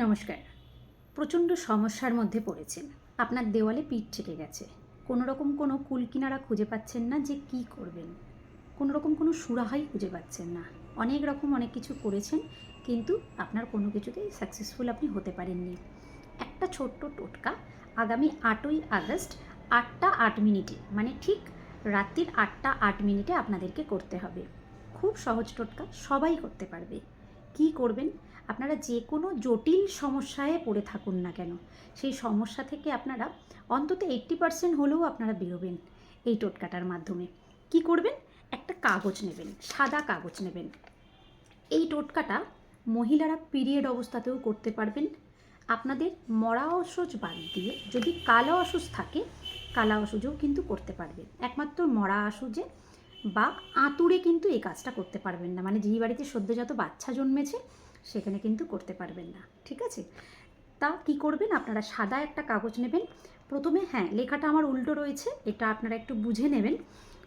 নমস্কার। প্রচণ্ড সমস্যার মধ্যে পড়েছেন। আপনার দেওয়ালে পিঠ থেকে গেছে। কোনো রকম কোনো কুলকিনারা খুঁজে পাচ্ছেন না যে কি করবেন। কোনো রকম কোনো সুরাহাই খুঁজে পাচ্ছেন না। অনেক রকম অনেক কিছু করেছেন, কিন্তু আপনার কোনো কিছুতেই সাকসেসফুল আপনি হতে পারেননি। একটা ছোট্ট টোটকা আগামী আটই আগস্ট আটটা আট মিনিটে মানে ঠিক রাত্রির আটটা আট মিনিটে আপনাদেরকে করতে হবে। খুব সহজ টোটকা, সবাই করতে পারবে। কি করবেন? আপনারা যে কোনো জটিল সমস্যায় পড়ে থাকুন না কেন। সেই সমস্যা থেকে আপনারা অন্তত এইট্টি পার্সেন্ট হলেও আপনারা বেরোবেন এই টোটকাটার মাধ্যমে। কি করবেন? একটা কাগজ নেবেন, সাদা কাগজ নেবেন। এই টোটকাটা মহিলারা পিরিয়ড অবস্থাতেও করতে পারবেন। আপনাদের মরা অসুজ বাদ দিয়ে যদি কালো অসুজ থাকে, কালা অসুজও কিন্তু করতে পারবেন। একমাত্র মরা অসুজে বা আঁতুড়ে কিন্তু এই কাজটা করতে পারবেন না। মানে যেই বাড়িতে সদ্যজাত বাচ্চা জন্মেছে, সেখানে কিন্তু করতে পারবেন না। ঠিক আছে? তা কি করবেন? আপনারা সাদা একটা কাগজ নেবেন। প্রথমে হ্যাঁ লেখাটা আমার উল্টো রয়েছে। এটা আপনারা একটু বুঝে নেবেন।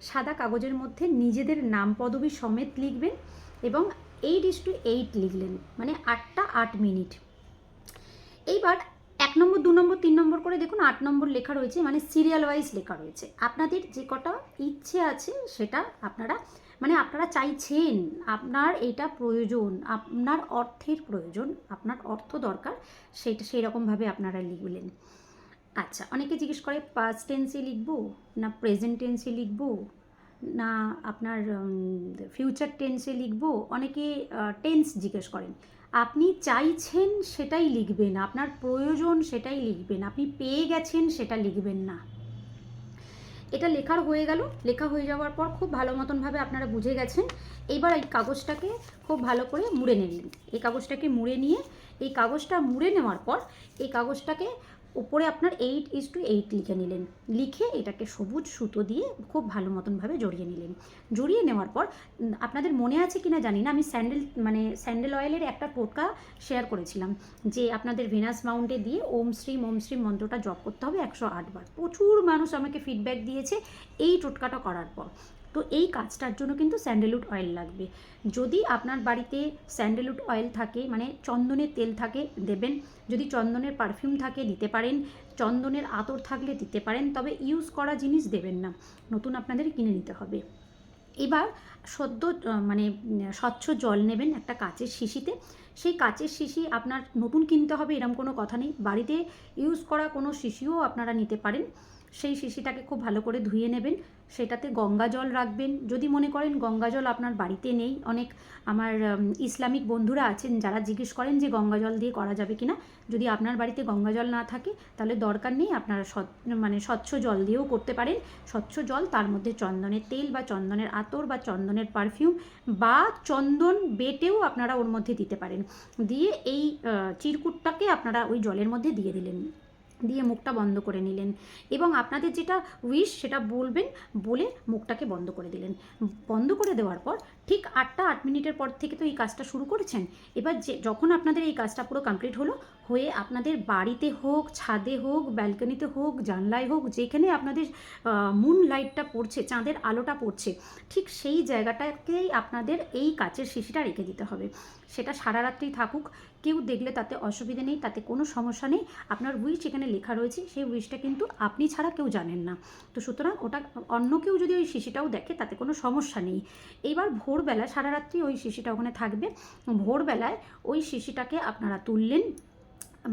সাদা কাগজের মধ্যে নিজেদের নাম পদবী সমেত লিখবেন এবং এইট ইস টু এইট লিখলেন। মানে আটটা আট মিনিট। এইবার এক নম্বর, দু নম্বর, তিন নম্বর করে দেখুন, আট নম্বর লেখা রয়েছে। মানে সিরিয়াল ওয়াইজ লেখা রয়েছে। আপনাদের যে কটা ইচ্ছে আছে সেটা আপনারা মানে আপনারা চাইছেন, আপনার এটা প্রয়োজন, আপনার অর্থের প্রয়োজন, আপনার অর্থ দরকার, সেটা সেই রকমভাবে আপনারা লিখলেন। আচ্ছা অনেকে জিজ্ঞেস করে পাস্ট টেন্সে লিখব না প্রেজেন্ট টেন্সে লিখব? না আপনার ফিউচার টেন্সে লিখব? অনেকে টেন্স জিজ্ঞেস করেন। আপনি চাইছেন সেটাই লিখবেন, আপনার প্রয়োজন সেটাই লিখবেন, আপনি পেয়ে গেছেন সেটা লিখবেন না। এটা লেখার হয়ে গেল। লেখা হয়ে যাওয়ার পর খুব ভালো মতনভাবে আপনারা বুঝে গেছেন। এবার এই কাগজটাকে খুব ভালো করে মুড়ে নিলেন এই কাগজটাকে মুড়ে নিয়ে, এই কাগজটা মুড়ে নেওয়ার পর, এই কাগজটাকে উপরে আপনার এইট ইস টু এইট লিখে নিলেন। লিখে এটাকে সবুজ সুতো দিয়ে খুব ভালো মতনভাবে জড়িয়ে নিলেন। জড়িয়ে নেওয়ার পর আপনাদের মনে আছে কি না জানি না, আমি স্যান্ডেল মানে স্যান্ডেল অয়েলের একটা টোটকা শেয়ার করেছিলাম যে আপনাদের ভেনাস মাউন্টে দিয়ে ওম শ্রীম ওম শ্রীম মন্ত্রটা জপ করতে হবে একশো আটবার। প্রচুর মানুষ আমাকে ফিডব্যাক দিয়েছে এই টোটকাটা করার পর। তো এই কাজটার জন্য কিন্তু স্যান্ডেলউড অয়েল লাগবে। যদি আপনার বাড়িতে স্যান্ডেলউড অয়েল থাকে মানে চন্দনের তেল থাকে, দেবেন। যদি চন্দনের পারফিউম থাকে, দিতে পারেন। চন্দনের আতর থাকলে দিতে পারেন, তবে ইউজ করা জিনিস দেবেন না। নতুন আপনাদের কিনে নিতে হবে। এবার সদ্য মানে স্বচ্ছ জল নেবেন একটা কাচের শিশিতে। সেই কাচের শিশি আপনার নতুন কিনতে হবে এরকম কোনো কথা নেই। বাড়িতে ইউজ করা কোনো শিশিও আপনারা নিতে পারেন। সেই শিশিটাকে খুব ভালো করে ধুয়ে নেবেন। সেটাতে গঙ্গা জল রাখবেন। যদি মনে করেন গঙ্গা জল আপনার বাড়িতে নেই, অনেক আমার ইসলামিক বন্ধুরা আছেন যারা জিজ্ঞেস করেন যে গঙ্গা জল দিয়ে করা যাবে কিনা। যদি আপনার বাড়িতে গঙ্গা জল না থাকে, তাহলে দরকার নেই আপনারা মানে স্বচ্ছ জল দিয়েও করতে পারেন। স্বচ্ছ জল, তার মধ্যে চন্দনের তেল বা চন্দনের আতর বা চন্দনের পারফিউম বা চন্দন বেটেও আপনারা ওর মধ্যে দিতে পারেন। দিয়ে এই চিরকুটটাকে আপনারা ওই জলের মধ্যে দিয়ে দিলেন। দিয়ে মুখটা বন্ধ করে নিলেন। এবং আপনাদের যেটা উইশ সেটা বলবেন বলে মুখটাকে বন্ধ করে দিলেন। বন্ধ করে দেওয়ার পর ঠিক আটটা আট মিনিটের পর থেকে তো এই কাজটা শুরু করেছেন। এবার যে যখন আপনাদের এই কাজটা পুরো কমপ্লিট হলো, হয়ে আপনাদের বাড়িতে হোক, ছাদে হোক ব্যালকনিতে হোক, জানলায় হোক, যেখানে আপনাদের মুন লাইটটা পড়ছে, চাঁদের আলোটা পড়ছে, ঠিক সেই জায়গাটাকেই আপনাদের এই কাচের শিশিটা রেখে দিতে হবে। সেটা সারা রাত্রি থাকুক কেউ দেখলে তাতে অসুবিধে নেই, তাতে কোনো সমস্যা নেই। আপনার উইশ এখানে লেখা রয়েছে, সেই উইশটা কিন্তু আপনি ছাড়া কেউ জানেন না। তো সুতরাং ওটা অন্য কেউ যদি ওই শিশিটাও দেখে, তাতে কোনো সমস্যা নেই। এইবার ভোরবেলা, সারা রাত্রি ওই শিশিটা ওখানে থাকবে। ভোরবেলায় ওই শিশিটাকে আপনারা তুললেন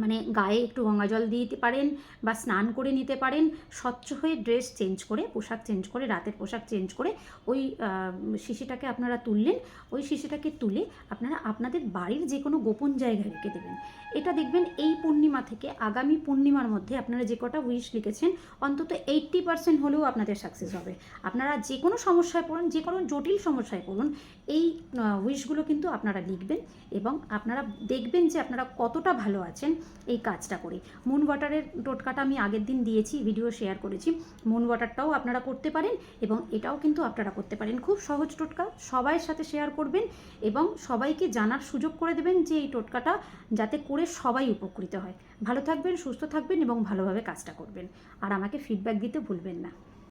মানে গায়ে একটু গঙ্গা জল দিয়ে দিতে পারেন বা স্নান করে নিতে পারেন। স্বচ্ছ হয়ে ড্রেস চেঞ্জ করে, পোশাক চেঞ্জ করে, রাতের পোশাক চেঞ্জ করে ওই শিশিটাকে আপনারা তুললেন। ওই শিশিটাকে তুলে আপনারা আপনাদের বাড়ির যে কোনো গোপন জায়গায় রেখে দেবেন। এটা দেখবেন এই পূর্ণিমা থেকে আগামী পূর্ণিমার মধ্যে আপনারা যে কটা উইশ লিখেছেন, অন্তত এইট্টি পার্সেন্ট হলেও আপনাদের সাকসেস হবে। আপনারা যে কোনো সমস্যায় পড়ুন যে কোনো জটিল সমস্যায় পড়ুন, এই উইশগুলো কিন্তু আপনারা লিখবেন এবং আপনারা দেখবেন যে আপনারা কতটা ভালো আছেন। এই কাজটা করে। মুন ওয়াটারের টোটকাটা আমি আগের দিন দিয়েছি ভিডিও শেয়ার করেছি। মুন ওয়াটারটাও আপনারা করতে পারেন এবং এটাও কিন্তু আপনারা করতে পারেন। খুব সহজ টোটকা, সবাইয়ের সাথে শেয়ার করবেন এবং সবাইকে জানার সুযোগ করে দেবেন যে এই টোটকাটা যাতে করে সবাই উপকৃত হয়। ভালো থাকবেন, সুস্থ থাকবেন এবং ভালোভাবে কাজটা করবেন। আর আমাকে ফিডব্যাক দিতে ভুলবেন না।